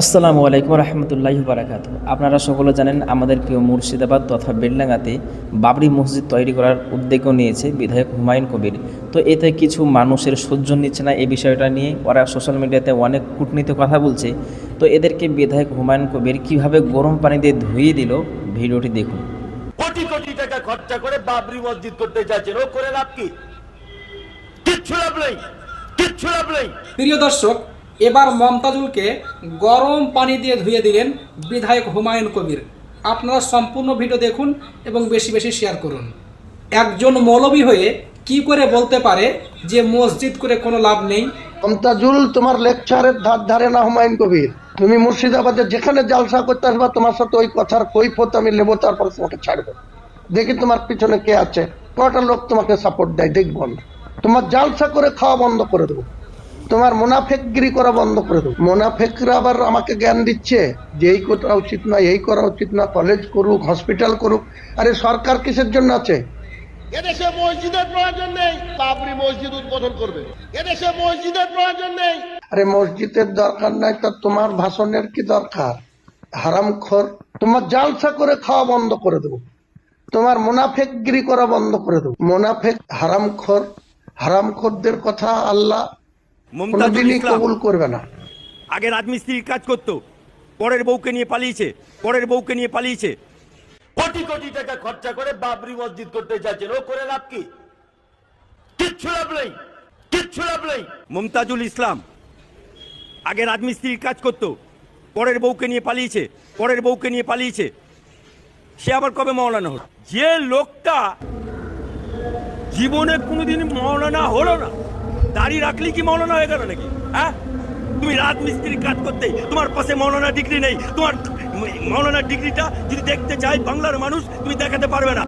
আসসালামু আলাইকুম রহমতুল্লাহি বারাকাত। আপনারা সকলে জানেন আমাদের প্রিয় মুর্শিদাবাদ তথা বেলডাঙ্গাতে বাবরি মসজিদ তৈরি করার উদ্যোগও নিয়েছে বিধায়ক হুমায়ুন কবির। তো এতে কিছু মানুষের সহ্য নিচ্ছে না এই বিষয়টা নিয়ে। ওরা সোশ্যাল মিডিয়াতে অনেক কূটনীতি কথা বলছে। তো এদেরকে বিধায়ক হুমায়ুন কবির কীভাবে গরম পানি দিয়ে ধুয়ে দিল ভিডিওটি দেখুন। কোটি কোটি টাকা খরচা করে বাবরি মসজিদ করতে যাচ্ছেন। ও করে লাভ কি? কিচ্ছু লাভ নেই। কিচ্ছু লাভ নেই। প্রিয় দর্শক এবার মমতাজুলকে গরম পানি দিয়ে ধুয়ে দিলেন বিধায়ক হুমায়ুন কবির। আপনারা সম্পূর্ণ ভিডিও দেখুন এবং বেশি বেশি শেয়ার করুন। একজন মৌলবী হয়ে কি করে বলতে পারে যে মসজিদ করে কোনো লাভ নেই? মমতাজুল, তোমার লেকচারের ধার ধারে না হুমায়ুন কবির। তুমি মুর্শিদাবাদে যেখানে জালসা করতে আসবা, তোমার সাথে ওই কথার কৈফত আমি নেব, তারপর তোমাকে ছাড়বো। দেখি তোমার পিছনে কে আছে। কটা লোক তোমাকে সাপোর্ট দেয়, দেখব তোমার জালসা করে খাওয়া বন্ধ করে দেবো। তোমার মোনাফেকগিরি করা বন্ধ করে দেবো মোনাফেকরা আবার আমাকে জ্ঞান দিচ্ছে যে এই করা উচিত না এই করা উচিত না কলেজ করুক হসপিটাল করুক। আরে সরকার কিসের জন্য আছে? এদেশে মসজিদের প্রয়োজন নেই বাবরি মসজিদ উদ্বোধন করবে। এদেশে মসজিদের প্রয়োজন নেই। আরে মসজিদের দরকার নাই তা তোমার ভাষণের কি দরকার? হারামখোর তোমার জালসা করে খাওয়া বন্ধ করে দেবো। তোমার মোনাফেকগিরি করা বন্ধ করে দেবো। মোনাফেক হারামখোর হারামখোরদের কথা আল্লাহ মমতাজুল ইসলাম। কবুল করবে না। আগে রাজমিস্ত্রির কাজ করতো পরের বউকে নিয়ে পালিয়েছে পরের বউকে নিয়ে পালিয়েছে। কোটি কোটি টাকা খরচা করে বাবরি মসজিদ করতে যাচ্ছেন। ও করে লাভ কি? কিচ্ছু লাভ নেই কিচ্ছু লাভ নেই। মমতাজুল ইসলাম আগে রাজমিস্ত্রির কাজ করতো পরের বউকে নিয়ে পালিয়েছে পরের বউকে নিয়ে পালিয়েছে। সে আবার কবে মৌলানা হল? যে লোকটা জীবনে কোনোদিন মৌলানা হলো না দাড়ি রাখলি কি মৌলানা হয়ে গেল নাকি? হ্যাঁ? তুমি রাজমিস্ত্রির কাজ করতে তোমার পাশে মৌলানা ডিগ্রি নেই। তোমার মৌলানা ডিগ্রিটা যদি দেখতে চাই বাংলার মানুষ, তুমি দেখাতে পারবে না।